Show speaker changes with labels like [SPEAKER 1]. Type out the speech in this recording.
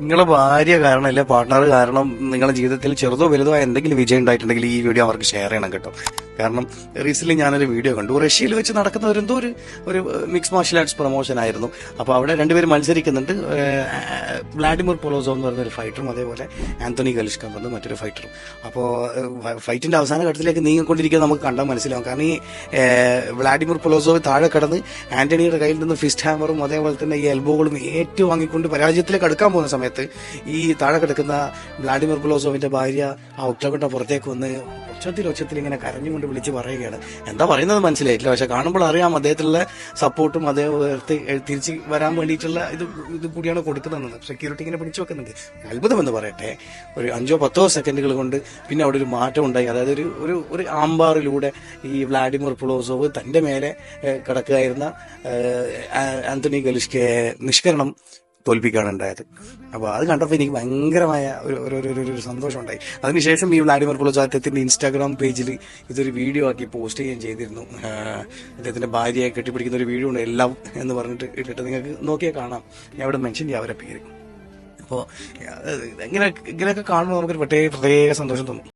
[SPEAKER 1] നിങ്ങളെ ഭാര്യ കാരണം അല്ലെ പാർട്ട്ണർ കാരണം നിങ്ങളുടെ ജീവിതത്തിൽ ചെറുതോ വലുതോ എന്തെങ്കിലും വിജയം ഉണ്ടായിട്ടുണ്ടെങ്കിൽ ഈ വീഡിയോ അവർക്ക് ഷെയർ ചെയ്യണം കേട്ടോ. കാരണം റീസെന്റ് ഞാനൊരു വീഡിയോ കണ്ടു. റഷ്യയിൽ വെച്ച് നടക്കുന്ന ഒരു എന്തോ ഒരു ഒരു മിക്സ് മാർഷൽ ആർട്സ് പ്രൊമോഷൻ ആയിരുന്നു. അപ്പോൾ അവിടെ രണ്ടുപേരും മത്സരിക്കുന്നുണ്ട്. വ്ളാഡിമിർ പൊലോസോ എന്ന് പറയുന്ന ഒരു ഫൈറ്ററും അതേപോലെ ആന്റണി ഗലിഷ്ക എന്ന് പറയുന്ന മറ്റൊരു ഫൈറ്ററും അപ്പോൾ ഫൈറ്റിന്റെ അവസാന ഘട്ടത്തിലേക്ക് നീങ്ങിക്കൊണ്ടിരിക്കുന്നത് നമുക്ക് കണ്ടാൽ മനസ്സിലാവും. കാരണം ഈ വ്ളാഡിമിർ പൊലോസോ താഴെ കടന്ന് ആന്റണിയുടെ കയ്യിൽ നിന്ന് ഫിസ്റ്റ് ഹാമറും അതേപോലെ തന്നെ ഈ എൽബോകളും ഏറ്റു വാങ്ങിക്കൊണ്ട് പരാജയത്തിലേക്ക് അടുക്കാൻ പോകുന്ന സമയത്ത് ഈ താഴെ കിടക്കുന്ന വ്ളാഡിമിർ പൊലോസോവിന്റെ ഭാര്യ ആ ഒറ്റക്കൊണ്ട പുറത്തേക്ക് വന്ന് ഒച്ചത്തിൽ ഒച്ചത്തിൽ ഇങ്ങനെ കരഞ്ഞുകൊണ്ട് വിളിച്ച് പറയുകയാണ്. എന്താ പറയുന്നത് മനസ്സിലായിട്ടില്ല. പക്ഷെ കാണുമ്പോൾ അറിയാം അദ്ദേഹത്തിലുള്ള സപ്പോർട്ടും അദ്ദേഹത്തെ തിരിച്ച് വരാൻ വേണ്ടിയിട്ടുള്ള ഇത് ഇത് കൂടിയാണ് കൊടുക്കുന്നത് സെക്യൂരിറ്റി ഇങ്ങനെ പിടിച്ചു വെക്കുന്നുണ്ട്. അത്ഭുതം എന്ന് പറയട്ടെ. ഒരു അഞ്ചോ പത്തോ സെക്കൻഡുകൾ കൊണ്ട് പിന്നെ അവിടെ ഒരു മാറ്റം ഉണ്ടായി. അതായത് ഒരു ഒരു ഒരു ആംബാറിലൂടെ ഈ വ്ളാഡിമിർ പുളോസോവ് തന്റെ മേലെ കിടക്കുകയായിരുന്ന ആന്റണി ഗലിഷ്കയെ നിഷ്കരണം തോൽപ്പിക്കുകയാണ് ഉണ്ടായത് അപ്പോൾ അത് കണ്ടപ്പോൾ എനിക്ക് ഭയങ്കരമായ ഒരു ഒരു ഒരു- ഒരു സന്തോഷം ഉണ്ടായി അതിനുശേഷം ഈ വ്ളാഡിമർ അദ്ദേഹത്തിന്റെ ഇൻസ്റ്റാഗ്രാം പേജിൽ ഇതൊരു വീഡിയോ ആക്കി പോസ്റ്റ് ചെയ്യുകയും ചെയ്തിരുന്നു. അദ്ദേഹത്തിന്റെ ഭാര്യയെ കെട്ടിപ്പിടിക്കുന്ന ഒരു വീഡിയോ ഉണ്ട് എല്ലാം എന്ന് പറഞ്ഞിട്ട് ഇട്ടിട്ട് നിങ്ങൾക്ക് നോക്കിയാൽ കാണാം. ഞാൻ അവിടെ മെൻഷൻ ചെയ്യാം അവരെ പേര്. അപ്പോൾ ഇങ്ങനെ ഇങ്ങനെയൊക്കെ കാണുമ്പോൾ നമുക്കൊരു പ്രത്യേക പ്രത്യേക സന്തോഷം തോന്നും.